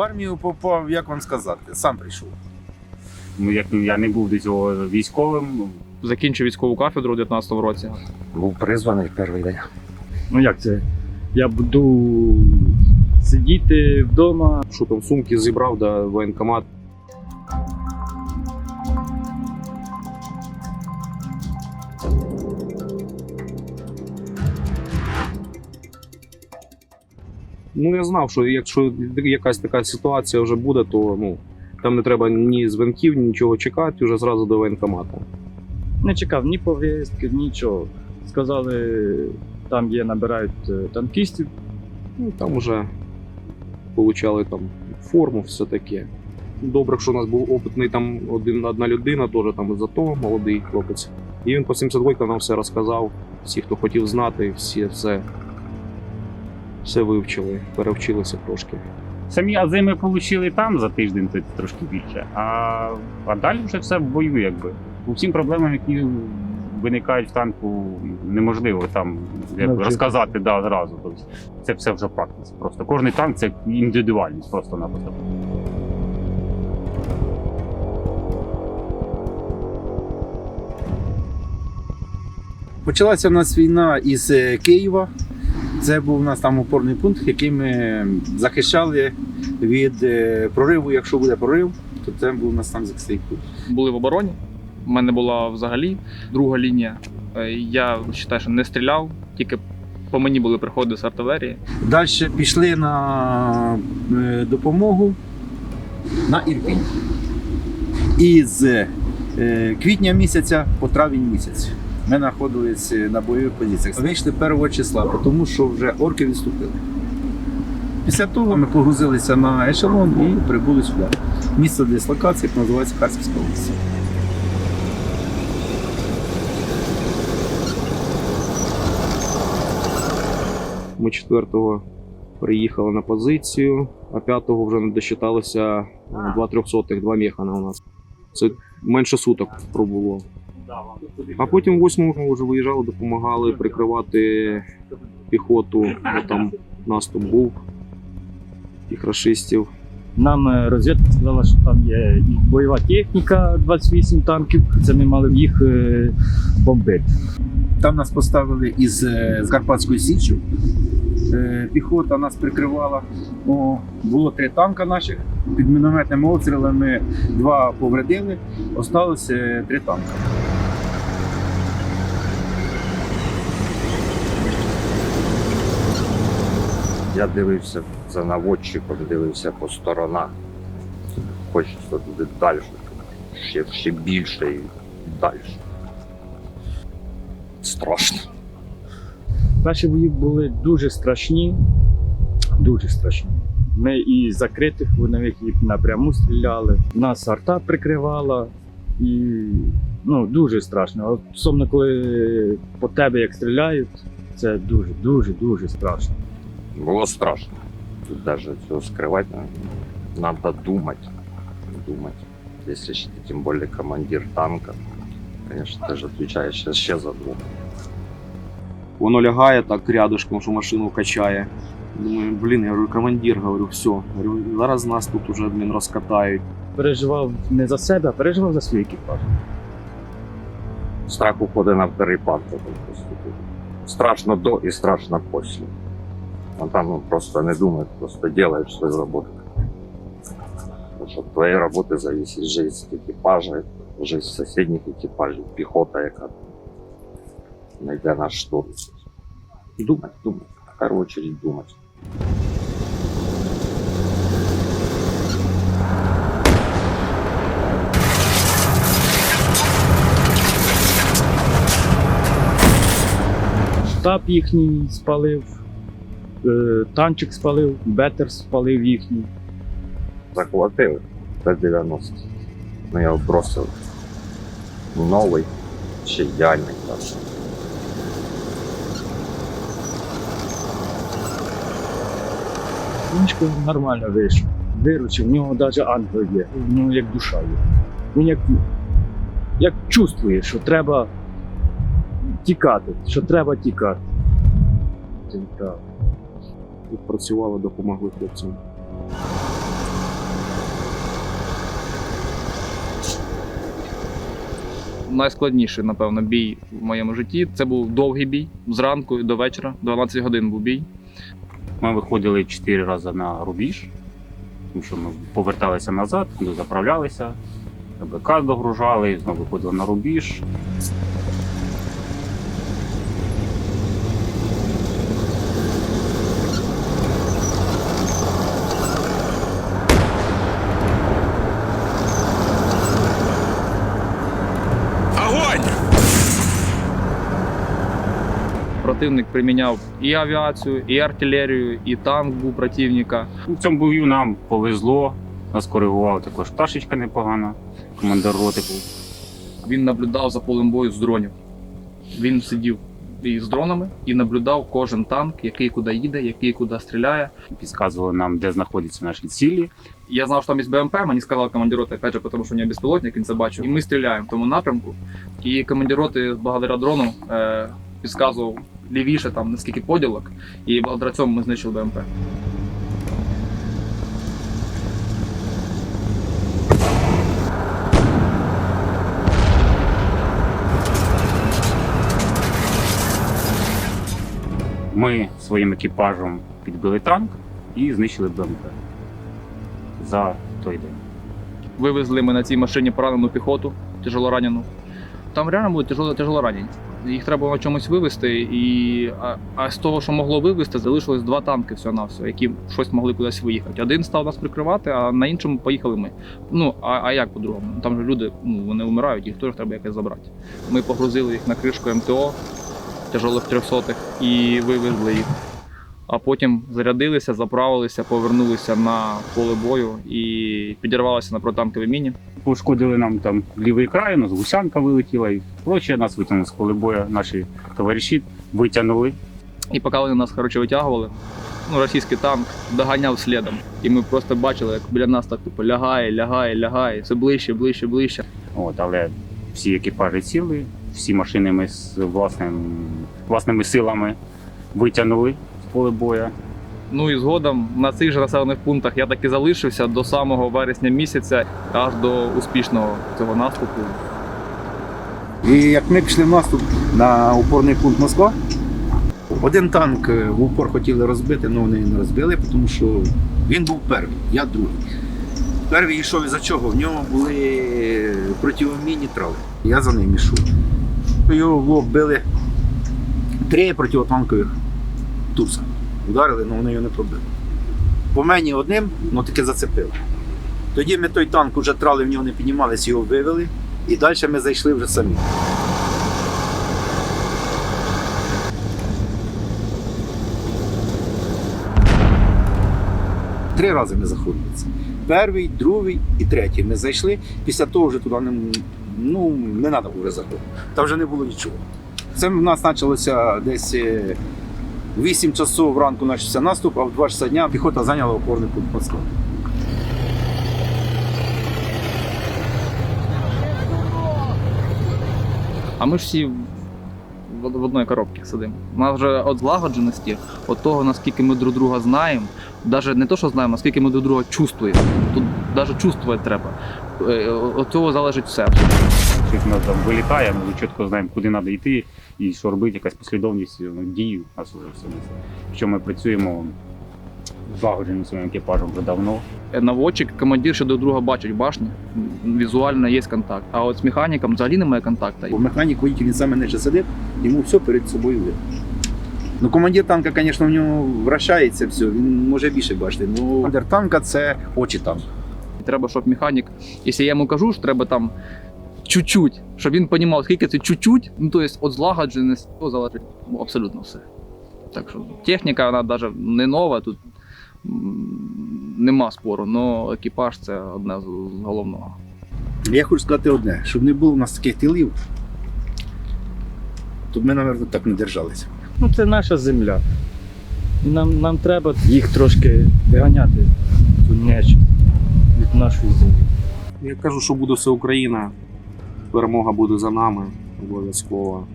В армію попав, як вам сказати, сам прийшов. Ну, як я не був до цього військовим, Закінчив військову кафедру у 19-му році. Був призваний в перший день. Ну як це? Я буду сидіти вдома. що там сумки зібрав да воєнкомат. Ну, я знав, що якщо якась така ситуація вже буде, то ну, там не треба ні дзвінків, нічого чекати, вже зразу до воєнкомата. Не чекав ні повістки, нічого. Сказали, там є, набирають е, танкістів. Ну, там вже получали там форму, все таке. Добре, що у нас був опитний там один, одна людина, теж там із АТО, молодий хлопець. І він по 72 нам все розказав. Всі, хто хотів знати, всі все, все вивчили, перевчилися трошки. самі ази ми отримали там за тиждень, трошки більше. А, а далі вже все в бою, якби. По всім проблемам, які виникають в танку, неможливо там якби, розказати да, зразу. Тобто, це все вже в практиці. Просто кожний танк це індивідуальність просто-напросто. Почалася в нас війна із е, Києва. Це був у нас там опорний пункт, який ми захищали від е, прориву. Якщо буде прорив, то це був у нас там захисний пункт. Були в обороні. У мене була взагалі друга лінія. Е, Я вважаю, що не стріляв, тільки по мені були приходи з артилерії. Далі пішли на е, допомогу на Ірпінь. І з квітня місяця по травень місяць ми знаходилися на бойових позиціях. Вийшли 1 числа, тому що вже орки відступили. Після того ми погрузилися на ешелон і прибули сюди. Місце дислокації називається Харківська область. Ми четвертого приїхали на позицію, а п'ятого вже не досчиталося е, два трьохсотих, два механа у нас. Це менше суток пробуло. А потім восьмого ми вже виїжджали, допомагали прикривати піхоту, бо там наступ був тих рашистів. Нам е, розвідка сказала, що там є бойова техніка, 28 танків. Це ми мали їх е, бомбити. Там нас поставили із е, Карпатською Січчю. Піхота нас прикривала. О, було три танка наших. Під мінометними обстрілами два повредили, осталося три танка. Я дивився за наводчиком, дивився по сторонах. Хочеться туди далі. Ще, ще більше і далі. Страшно. Перші бої були дуже страшні, дуже страшні. Ми і закритих вогневих напряму стріляли. Нас арта прикривала і ну, дуже страшно. Особливо, коли по тебе як стріляють, це дуже, дуже, дуже страшно. Було страшно. Тут даже цього скривати надо думать. Думать. Если ще ты, тем более командир танка, конечно, ты же отвечаешь ще, ще за двох. Воно лягає так рядышком, що машину качає. Думаю, блін, я говорю, командир, говорю, все. Говорю, зараз нас тут уже блін, розкатають. Переживав не за себе, а переживав за свій екіпаж. Страх уходить на вторий план. потім просто. Страшно до і страшно після. А там ну, просто не думаешь, просто делаешь свою работу. Потому что от твоей работы зависит жизнь экипажа, жизнь соседних экипажей, пехота, яка найде наш штурм. Думать, думать. В первую очередь думать. Штаб їхній спалив, е, танчик спалив, бетер спалив їхній. Захватили Т-90. Ну, я бросив. Новий, ще ідеальний даже. Донечко нормально вийшов. Виручив, в нього навіть ангел є, в нього як душа є. Він як, як чувствує, що треба тікати, що треба тікати відпрацювали, допомогли хлопцям. Найскладніший, напевно, бій в моєму житті. Це був довгий бій зранку до вечора, 12 годин був бій. Ми виходили 4 рази на рубіж, тому що ми поверталися назад, заправлялися, БК догружали, знову виходили на рубіж. Противник приміняв і авіацію, і артилерію, і танк був противника. У цьому бою нам повезло, нас коригувала також пташечка непогана, командир роти був. Він наблюдав за полем бою з дронів. Він сидів і з дронами і наблюдав кожен танк, який куди їде, який куди стріляє. Підказували нам, де знаходяться наші цілі. Я знав, що там є БМП, мені сказав командир роти, опять же, тому що у нього безпілотник, він це бачив. І ми стріляємо в тому напрямку. І командир роти, благодаря дрону, е, підказував лівіше, там наскільки поділок, і благодаря цьому ми знищили БМП. Ми своїм екіпажем підбили танк і знищили БМП за той день. Вивезли ми на цій машині поранену піхоту, тяжелоранену. Там реально були тяжело, тяжелоранені. Їх треба було на чомусь вивезти, і, а, а з того, що могло вивезти, залишилось два танки всього на все, які щось могли кудись виїхати. Один став нас прикривати, а на іншому поїхали ми. Ну а, а як по-другому? Там же люди ну, вони вмирають, їх теж треба якось забрати. Ми погрузили їх на кришку МТО тяжелих трьохсотих і вивезли їх. А потім зарядилися, заправилися, повернулися на поле бою і підірвалися на протанковій міні. Пошкодили нам там лівий край, у нас гусянка вилетіла і проче. Нас витягнули з поле бою наші товариші, витягнули. І поки вони нас коротше витягували, ну, російський танк доганяв слідом. І ми просто бачили, як біля нас так типу, лягає, лягає, лягає, все ближче, ближче, ближче. От, але всі екіпажі ціли, всі машини ми з власним, власними силами витягнули з поле бою. Ну і згодом на цих же населених пунктах я так і залишився до самого вересня місяця, аж до успішного цього наступу. І як ми пішли в наступ на опорний пункт Москва, один танк е, в упор хотіли розбити, але вони не розбили, тому що він був перший, я другий. Перший йшов із-за чого? В нього були противомінні трави. Я за ним йшов. Його в лоб били три противотанкових турса. Ударили, але вони його не пробили. По мені одним, ну таке зацепило. Тоді ми той танк вже трали, в нього не піднімалися, його вивели. І далі ми зайшли вже самі. Три рази ми заходили. Перший, другий і третій. Ми зайшли. Після того вже туди не, ну, не треба було заходити. Там вже не було нічого. Це в нас почалося десь е, 8 часов ранку почався наступ, а в 2 часа дня піхота зайняла опорний пункт Москва. А ми ж всі в, одній коробці сидимо. У нас вже від злагодженості, від того, наскільки ми друг друга знаємо, навіть не то, що знаємо, наскільки ми друг друга чувствуємо. Тут навіть чувствувати треба. Е, Від цього залежить все. Щось у нас там вилітає, ми чітко знаємо, куди треба йти і що робити, якась послідовність ну, дій у нас вже особисто. Що ми працюємо злагодженим своїм екіпажем вже давно. Е, Наводчик, командир ще друг друга бачать в башні. Візуально є контакт. А от з механіком взагалі немає контакту. Бо механік водитель він саме не сидить, йому все перед собою видно. Ну, командир танка, звісно, в нього вращається все, він може більше бачити. Ну, командир танка це очі танка. Треба, щоб механік, якщо я йому кажу, що треба там чуть-чуть, щоб він розумів, скільки це чуть-чуть, ну то є від злагодженості, то залежить абсолютно все. Так що техніка, вона навіть не нова, тут нема спору, але екіпаж це одне з головного. Я хочу сказати одне, щоб не було у нас таких тилів, то ми, мабуть, так не держалися. Ну, це наша земля. І нам, нам треба їх трошки виганяти, від нашої землі. Я кажу, що буде все Україна. Перемога буде за нами обов'язково.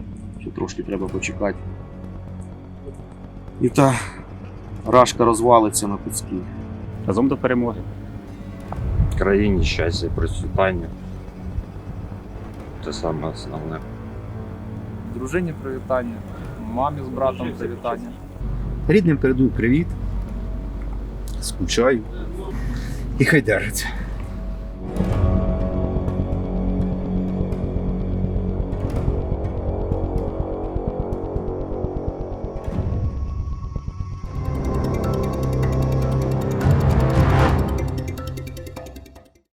Ще трошки треба почекати. І та рашка розвалиться на куски. Разом до перемоги. країні щастя і процвітання. Це саме основне. Дружині привітання, мамі з братом привітання. Рідним передаю привіт. Скучаю. І хай держаться.